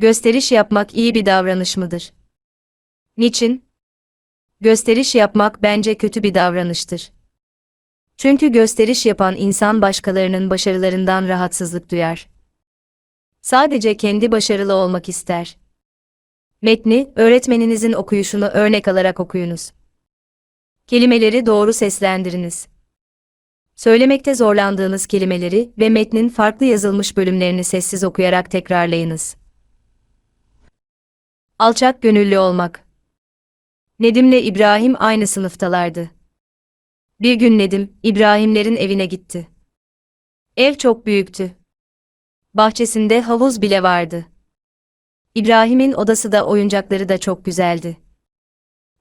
Gösteriş yapmak iyi bir davranış mıdır? Niçin? Gösteriş yapmak bence kötü bir davranıştır. Çünkü gösteriş yapan insan başkalarının başarılarından rahatsızlık duyar. Sadece kendi başarılı olmak ister. Metni, öğretmeninizin okuyuşunu örnek alarak okuyunuz. Kelimeleri doğru seslendiriniz. Söylemekte zorlandığınız kelimeleri ve metnin farklı yazılmış bölümlerini sessiz okuyarak tekrarlayınız. Alçak gönüllü olmak. Nedim'le İbrahim aynı sınıftalardı. Bir gün Nedim, İbrahimlerin evine gitti. Ev çok büyüktü. Bahçesinde havuz bile vardı. İbrahim'in odası da oyuncakları da çok güzeldi.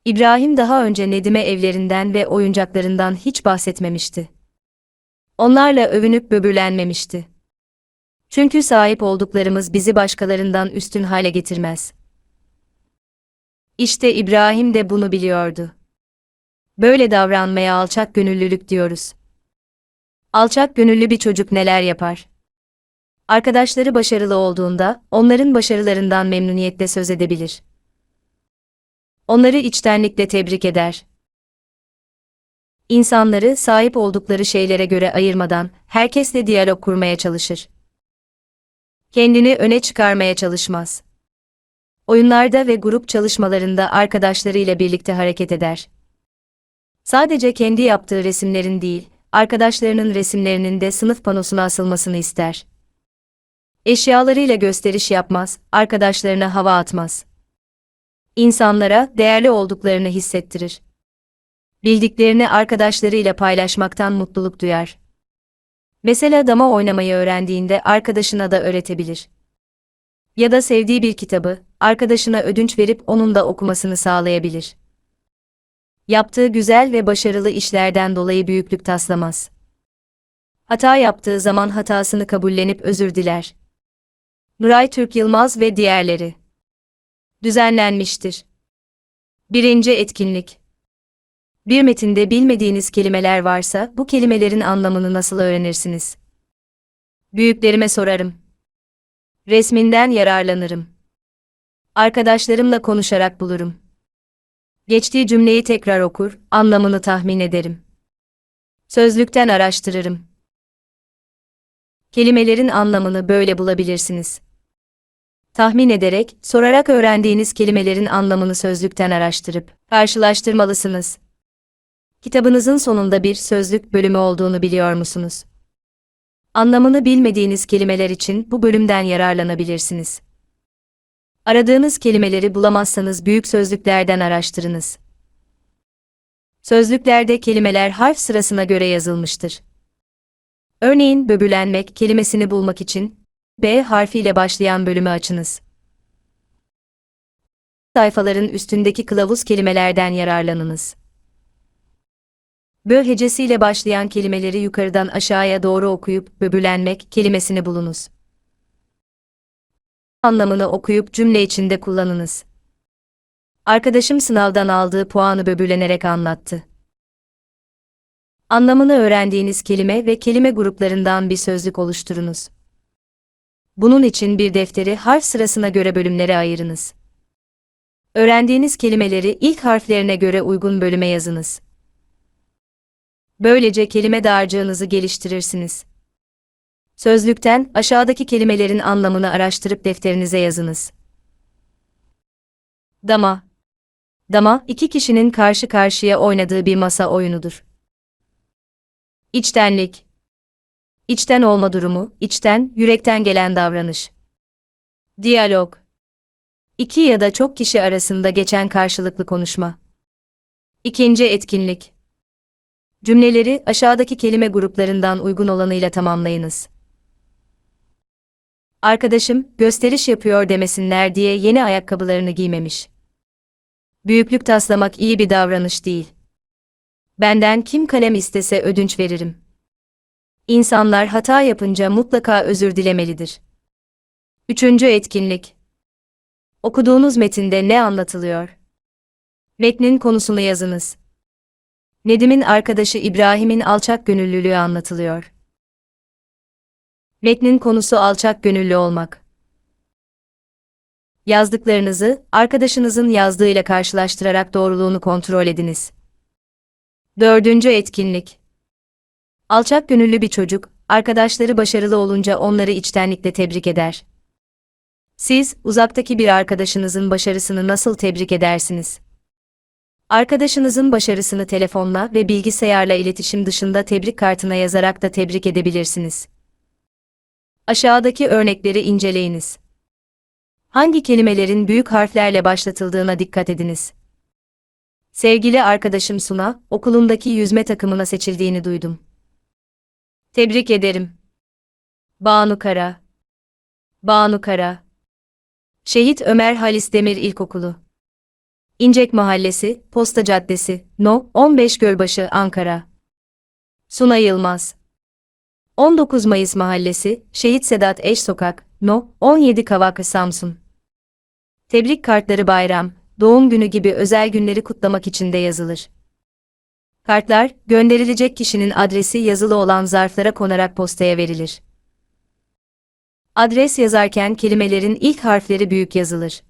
İbrahim daha önce Nedim'e evlerinden ve oyuncaklarından hiç bahsetmemişti. Onlarla övünüp böbürlenmemişti. Çünkü sahip olduklarımız bizi başkalarından üstün hale getirmez. İşte İbrahim de bunu biliyordu. Böyle davranmaya alçak gönüllülük diyoruz. Alçak gönüllü bir çocuk neler yapar? Arkadaşları başarılı olduğunda onların başarılarından memnuniyetle söz edebilir. Onları içtenlikle tebrik eder. İnsanları sahip oldukları şeylere göre ayırmadan herkesle diyalog kurmaya çalışır. Kendini öne çıkarmaya çalışmaz. Oyunlarda ve grup çalışmalarında arkadaşlarıyla birlikte hareket eder. Sadece kendi yaptığı resimlerin değil, arkadaşlarının resimlerinin de sınıf panosuna asılmasını ister. Eşyalarıyla gösteriş yapmaz, arkadaşlarına hava atmaz. İnsanlara değerli olduklarını hissettirir. Bildiklerini arkadaşlarıyla paylaşmaktan mutluluk duyar. Mesela dama oynamayı öğrendiğinde arkadaşına da öğretebilir. Ya da sevdiği bir kitabı arkadaşına ödünç verip onun da okumasını sağlayabilir. Yaptığı güzel ve başarılı işlerden dolayı büyüklük taslamaz. Hata yaptığı zaman hatasını kabullenip özür diler. Nuray Türk Yılmaz ve diğerleri. Düzenlenmiştir. Birinci etkinlik. Bir metinde bilmediğiniz kelimeler varsa bu kelimelerin anlamını nasıl öğrenirsiniz? Büyüklerime sorarım. Resminden yararlanırım. Arkadaşlarımla konuşarak bulurum. Geçtiği cümleyi tekrar okur, anlamını tahmin ederim. Sözlükten araştırırım. Kelimelerin anlamını böyle bulabilirsiniz. Tahmin ederek, sorarak öğrendiğiniz kelimelerin anlamını sözlükten araştırıp karşılaştırmalısınız. Kitabınızın sonunda bir sözlük bölümü olduğunu biliyor musunuz? Anlamını bilmediğiniz kelimeler için bu bölümden yararlanabilirsiniz. Aradığınız kelimeleri bulamazsanız büyük sözlüklerden araştırınız. Sözlüklerde kelimeler harf sırasına göre yazılmıştır. Örneğin böbürlenmek kelimesini bulmak için B harfiyle başlayan bölümü açınız. Sayfaların üstündeki kılavuz kelimelerden yararlanınız. Bö hecesiyle başlayan kelimeleri yukarıdan aşağıya doğru okuyup böbürlenmek kelimesini bulunuz. Anlamını okuyup cümle içinde kullanınız. Arkadaşım sınavdan aldığı puanı böbürlenerek anlattı. Anlamını öğrendiğiniz kelime ve kelime gruplarından bir sözlük oluşturunuz. Bunun için bir defteri harf sırasına göre bölümlere ayırınız. Öğrendiğiniz kelimeleri ilk harflerine göre uygun bölüme yazınız. Böylece kelime dağarcığınızı geliştirirsiniz. Sözlükten aşağıdaki kelimelerin anlamını araştırıp defterinize yazınız. Dama Dama, iki kişinin karşı karşıya oynadığı bir masa oyunudur. İçtenlik İçten olma durumu, içten, yürekten gelen davranış. Diyalog İki ya da çok kişi arasında geçen karşılıklı konuşma. İkinci etkinlik Cümleleri aşağıdaki kelime gruplarından uygun olanıyla tamamlayınız. Arkadaşım, gösteriş yapıyor demesinler diye yeni ayakkabılarını giymemiş. Büyüklük taslamak iyi bir davranış değil. Benden kim kalem istese ödünç veririm. İnsanlar hata yapınca mutlaka özür dilemelidir. Üçüncü etkinlik. Okuduğunuz metinde ne anlatılıyor? Metnin konusunu yazınız. Nedim'in arkadaşı İbrahim'in alçak gönüllülüğü anlatılıyor. Metnin konusu alçak gönüllü olmak. Yazdıklarınızı arkadaşınızın yazdığıyla karşılaştırarak doğruluğunu kontrol ediniz. Dördüncü etkinlik. Alçak gönüllü bir çocuk, arkadaşları başarılı olunca onları içtenlikle tebrik eder. Siz, uzaktaki bir arkadaşınızın başarısını nasıl tebrik edersiniz? Arkadaşınızın başarısını telefonla ve bilgisayarla iletişim dışında tebrik kartına yazarak da tebrik edebilirsiniz. Aşağıdaki örnekleri inceleyiniz. Hangi kelimelerin büyük harflerle başlatıldığına dikkat ediniz. Sevgili arkadaşım Suna, okulumdaki yüzme takımına seçildiğini duydum. Tebrik ederim. Banu Kara. Banu Kara. Şehit Ömer Halis Demir İlkokulu. İncek Mahallesi, Posta Caddesi, No. 15 Gölbaşı, Ankara. Suna Yılmaz. 19 Mayıs Mahallesi, Şehit Sedat Eş Sokak, No. 17 Kavaklı Samsun. Tebrik kartları bayram, doğum günü gibi özel günleri kutlamak için de yazılır. Kartlar, gönderilecek kişinin adresi yazılı olan zarflara konarak postaya verilir. Adres yazarken kelimelerin ilk harfleri büyük yazılır.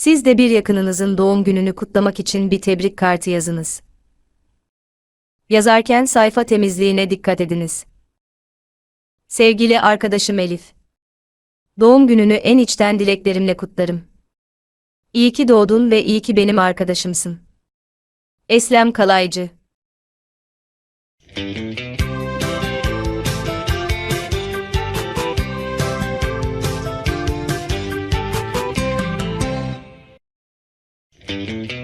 Siz de bir yakınınızın doğum gününü kutlamak için bir tebrik kartı yazınız. Yazarken sayfa temizliğine dikkat ediniz. Sevgili arkadaşım Elif. Doğum gününü en içten dileklerimle kutlarım. İyi ki doğdun ve iyi ki benim arkadaşımsın. Eslem Kalaycı Thank you.